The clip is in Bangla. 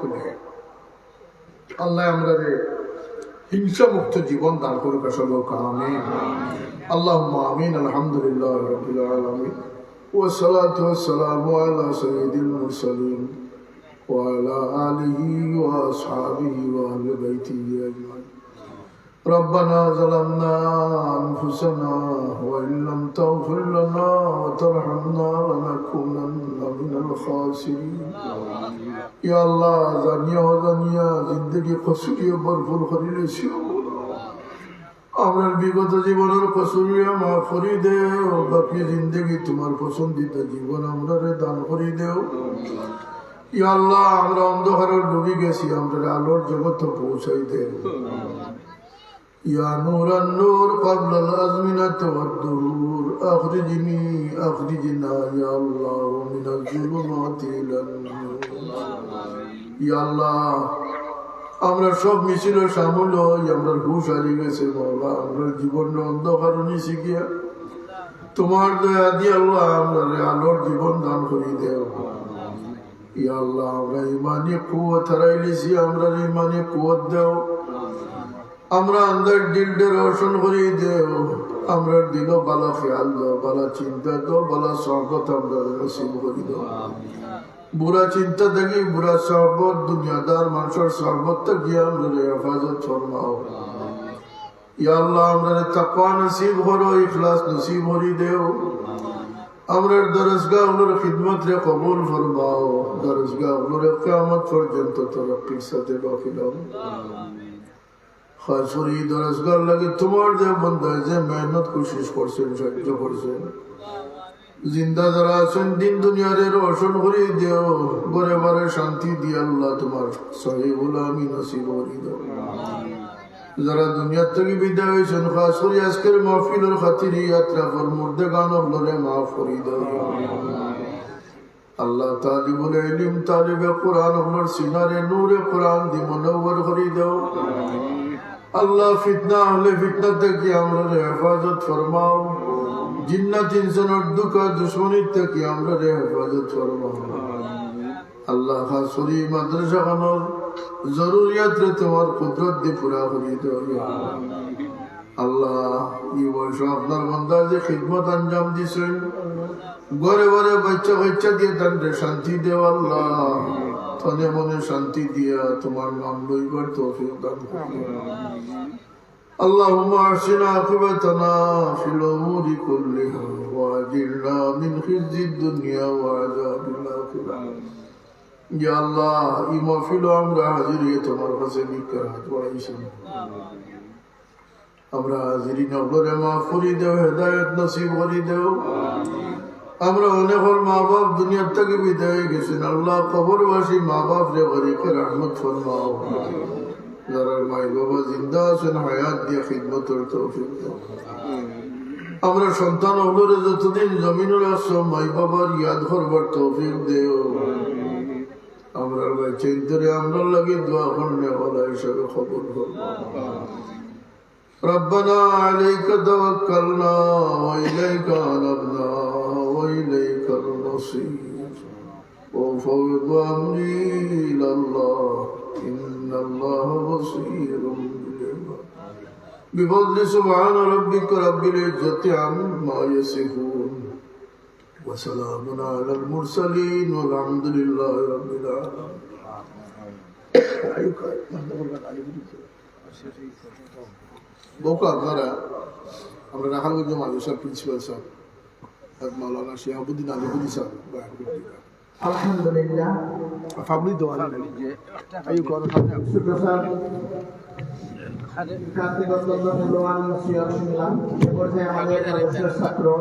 খুলে আল্লাহ আমরা রে হিংসা মুক্ত জীবন দান করুক আসলে আমিন আল্লাহ আমিন আলহামদুলিল্লাহ রবিল আলমিন والصلاة والسلام على سيد المرسلين وعلى آله وأصحابه وأهل بيته أجمعين ربنا ظلمنا أنفسنا وإن لم تغفر لنا وترحمنا لنكونن জানিয়া অজানিয়া করি আমার বিগত জীবনের কসুরিয়া মা করি দেও। বাকি জিন্দগি তোমার পছন্দিত জীবন আমরা দান করি দেও। ইয়াল্লাহ আমরা অন্ধকারের ডুবি গেছি, আমরা আলোর জগৎ পৌঁছাই দেব يا نور النور قبل الأزمنة والدهور أخرجني أخرجنا يا الله من الظلمات إلى النور يا الله আমরা সব মিছিল সামল হই আমরা ঘুষ হারিয়ে গেছে বাবা আমরা জীবন অন্ধকার নিছি গিয়া তোমার দয়া দিয়ে আল্লাহ আমরা আলোর জীবন দান করি দেও ইয়া আল্লাহ আমরা ইমানি কুয়াত হারাইলেছি আমরা ইমানি কুয়াত দেও আমরা আন্দার দিলটা রোশন করে দেও আমরা দিল বালা খেয়াল দাও বালা চিন্তা দাও বালা সহবত আমরা নসিব করে দাও বুড়া চিন্তা থেকে বুড়া সহবত, দুনিয়াদার মানুষের সহবত থেকে আমরা হেফাজত ফরমাও ইয়া আল্লাহ, আমরা তাকওয়া নসিব করো, ইখলাস নসিব করি দেও। আমরা দরজগাহগুলোর খিদমত রে কবুল ফরমাও। দরজগাহগুলোর কিয়ামত পর্যন্ত তরক্কির সাথে বাকি দাও শান্তি দিয়ে আল্লাহ যারা দুনিয়ার থেকে বিদায় হয়েছেন আজকের মাহফিলের খাতির যাত্রা কর মুর্দে গান আল্লাহ তালিবুল আল্লাহ ফিতনা হলে ফিতনা থেকে আমরা হেফাজত ফরমাও। জিন্নাত ইনসানের দুঃখ দুশ্মনির থেকে আমরা হেফাজত ফরমাও। আল্লাহ খাসুরি মাদ্রাসা খানোর জরুরিয়াত তোমার কুদরত দিয়ে পুরা করি দেও। আল্লাহ, এই বয়স আপনার বন্ধা যে খিদমত আঞ্জাম দিছেন, ঘরে ঘরে বাচ্চা বাচ্চা দিয়ে তান্ডে শান্তি দেও আল্লাহ। তনে মনে শান্তি দিয়া তোমার নাম লইবার তৌফিক দান করিও اللهم أحسن عاقبتنا في الأمور كلها وأجرنا من خزي الدنيا وعذاب الآخرة يا الله إما في الأمر حاضرية তোমার কাছে বিকরাত ওয়াইসি আমরা হাজিরি নগরে মাফ করি দেও হেদায়ত নসিব করি দেও আমরা অনেক মা বাপ দুনিয়ার থেকে বিদায় হয়ে গেছেন। আল্লাহ কবরবাসী মা বাপ রে গরিকে রহমত ফরমাও। যারা মাই বাবা জিন্দা আছেন, হায়াত দিয়ে খিদমতের তৌফিক আমরা সন্তান হলরে যতদিন জমিনের আসো মাই বাবার ইয়াদ করবার তৌফিক দেও। আমরা চিন্তরে আমরা লাগে দোয়া করলে হলা হিসাবে খবর করব। ربنا عليك توكلنا وإليك أنبنا وإليك المصير وفوض أمري إلى الله إن الله بصير بالعباد بفضل سبحان ربك رب العزة عما يصفون وسلام على المرسلين والحمد لله رب العالمين বউকে আপনারা আমরা রাখালগঞ্জ মাদ্রাসার principal sir Maulana Shihabuddin Alibuddi sir বয়ান করে দিবেন আলহামদুলিল্লাহ ফাবলি দোয়া আয়ু করো সুপ্রসাদ কার্তিক মূল্যবান নসিহত শুনলাম। এ পর্যায়ে আমাদের ছাত্র